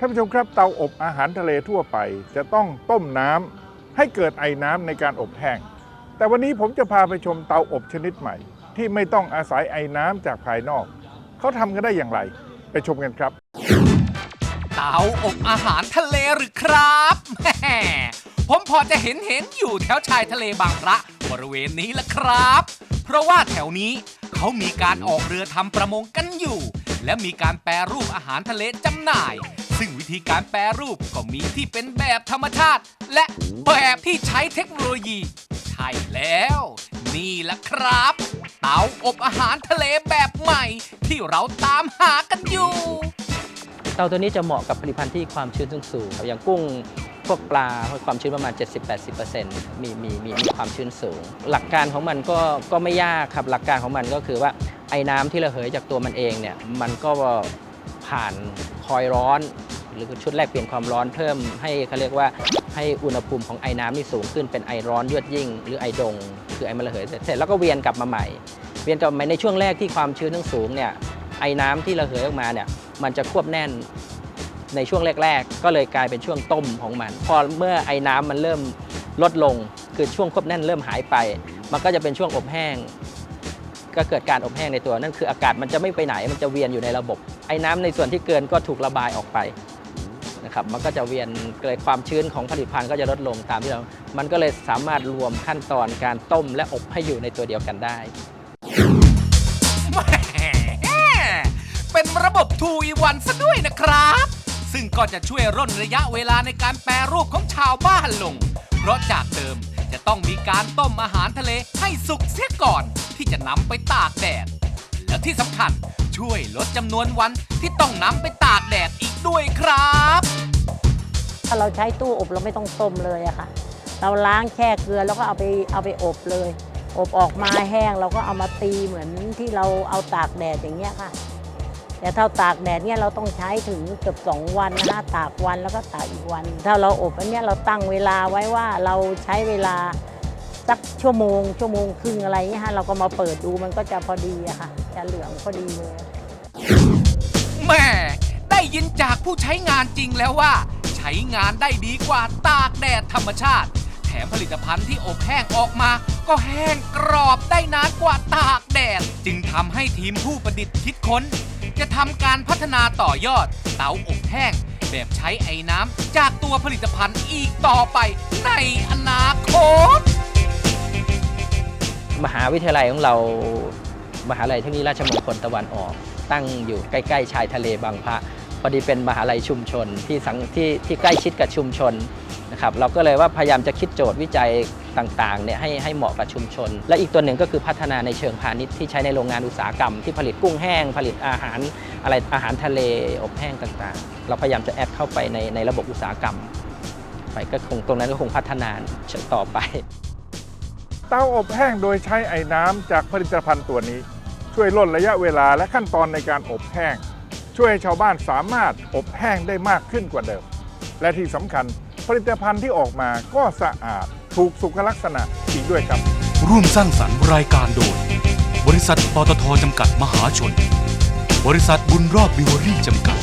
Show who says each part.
Speaker 1: ท่านผู้ชมครับเตาอบอาหารทะเลทั่วไป จะต้องต้มน้ำให้เกิดไอน้ำในการอบแห้ง แต่วันนี้ผมจะพาไปชมเตาอบชนิดใหม่ ที่ไม่ต้องอาศัยไอน้ำจากภายนอก เขาทำกันได้อย่างไร ไปชมกันครับ
Speaker 2: เตาอบอาหารทะเลหรือครับแมผมพอจะเห็นเห็นอยู่แถวชายทะเลบางพระบริเวณนี้ละครับ เพราะว่าแถวนี้เขามีการออกเรือทำประมงกันอยู่ และมีการแปรรูปอาหารทะเลจำหน่าย ซึ่งวิธีการแปรรูปก็มีที่เป็นแบบธรรมชาติ และแบบที่ใช้เทคโนโลยี ใช่แล้ว นี่แหละครับ เตาอบอาหารทะเลแบบใหม่ ที่เราตามหากันอยู่
Speaker 3: เตาตัวนี้จะเหมาะกับผลิตภัณฑ์ที่ความชื้นสูงๆอย่างกุ้งพวกปลาความชื้นประมาณ 70-80%มีมีมีมีความชื้นสูง หลักการของมันก็ก็ไม่ยากครับหลักการของมันก็คือว่าไอ้น้ำที่ระเหยจากตัวมันเองเนี่ยมันก็ผ่านคอยร้อน หรือชุดแรกเปลี่ยนความร้อนเพิ่มให้เขาเรียกว่าให้อุณหภูมิของไอ้น้ำนี่สูงขึ้นเป็นไอร้อนยวดยิ่ง หรือไอดง คือไอมันระเหยเสร็จแล้วก็เวียนกลับมาใหม่ เวียนกลับมาใหม่ในช่วงแรกที่ความชื้นทั้งสูงเนี่ยไอ้น้ำที่ระเหยออกมาเนี่ยมันจะควบแน่นในช่วงแรก ๆ ก็เลยกลายเป็นช่วงต้มของมัน พอเมื่อไอ้น้ำมันเริ่มลดลง คือช่วงควบแน่นเริ่มหายไป มันก็จะเป็นช่วงอบแห้ง ก็เกิดการอบแห้งในตัวนั่นคืออากาศมันจะไม่ไปไหนมันจะเวียนอยู่ในระบบ ไอ้น้ำในส่วนที่เกินก็ถูกระบายออกไป นะครับมันก็จะเวียนเกิดความชื้นของผลิตภัณฑ์ก็จะลดลงตามที่เรา มันก็เลยสามารถรวมขั้นตอนการต้มและอบให้อยู่ในตัวเดียวกันได้
Speaker 2: เป็นระบบทูอีวันซะด้วยนะครับ ซึ่งก็จะช่วยร่นระยะเวลาในการแปรรูปของชาวบ้านลง เพราะจากเดิมจะต้องมีการต้มอาหารทะเลให้สุกเสียก่อนที่จะนำไปตากแดด และที่สำคัญ ช่วยลดจำนวนวันที่ต้องนำไปตากแดดอีกด้วยครับ
Speaker 4: ถ้าเราใช้ตู้อบเราไม่ต้องต้มเลยอะค่ะ เราล้างแช่เกลือแล้วก็เอาไปเอาไปอบเลย อบออกมาแห้งเราก็เอามาตีเหมือนที่เราเอาตากแดดอย่างเงี้ยค่ะ แต่ถ้าตากแดดเนี่ยเราต้องใช้ถึงเกือบสองวันนะตากวันแล้วก็ตากอีกวัน ถ้าเราอบอันเนี้ยเราตั้งเวลาไว้ว่าเราใช้เวลา สักชั่วโมง ชั่วโมงครึ่งอะไรเงี้ยฮะเราก็มาเปิดดูมันก็จะพอดีอะค่ะจะเหลืองพอดีเลย
Speaker 2: แม่ได้ยินจากผู้ใช้งานจริงแล้วว่า ใช้งานได้ดีกว่าตากแดดธรรมชาติ แถมผลิตภัณฑ์ที่อบแห้งออกมา ก็แห้งกรอบได้นานกว่าตากแดด จึงทำให้ทีมผู้ประดิษฐ์คิดค้น จะทำการพัฒนาต่อยอด เตาอบแห้ง แบบใช้ไอ้น้ำจากตัวผลิตภัณฑ์อีกต่อไปในอนาคต
Speaker 3: มหาวิทยาลัยของเรา มหาลัยเทคโนโลยีราชมงคลตะวันออก ตั้งอยู่ใกล้ๆชายทะเลบางพระพอดีเป็นมหาลัยชุมชนที่สังที่ที่ใกล้ชิดกับชุมชนนะครับเราก็เลยว่าพยายามจะคิดโจทย์วิจัยต่างๆเนี่ยให้ให้เหมาะกับชุมชน และอีกตัวหนึ่งก็คือพัฒนาในเชิงพาณิชย์ที่ใช้ในโรงงานอุตสาหกรรม ที่ผลิตกุ้งแห้ง ผลิตอาหารอะไรอาหารทะเลอบแห้งต่างๆ เราพยายามจะแอดเข้าไปในในระบบอุตสาหกรรมไปก็คงตรงนั้นก็คงพัฒนาต่อไป
Speaker 1: เตาอบแห้งโดยใช้ไอ้น้ำจากผลิตภัณฑ์ตัวนี้ ช่วยลดระยะเวลาและขั้นตอนในการอบแห้ง ช่วยให้ชาวบ้านสามารถอบแห้งได้มากขึ้นกว่าเดิม และที่สำคัญผลิตภัณฑ์ที่ออกมาก็สะอาดถูกสุขลักษณะอีกด้วยครับ
Speaker 5: ร่วมสร้างสรรค์รายการโดย บริษัทปตทจำกัดมหาชน บริษัทบุญรอบวิวอรี่จำกัด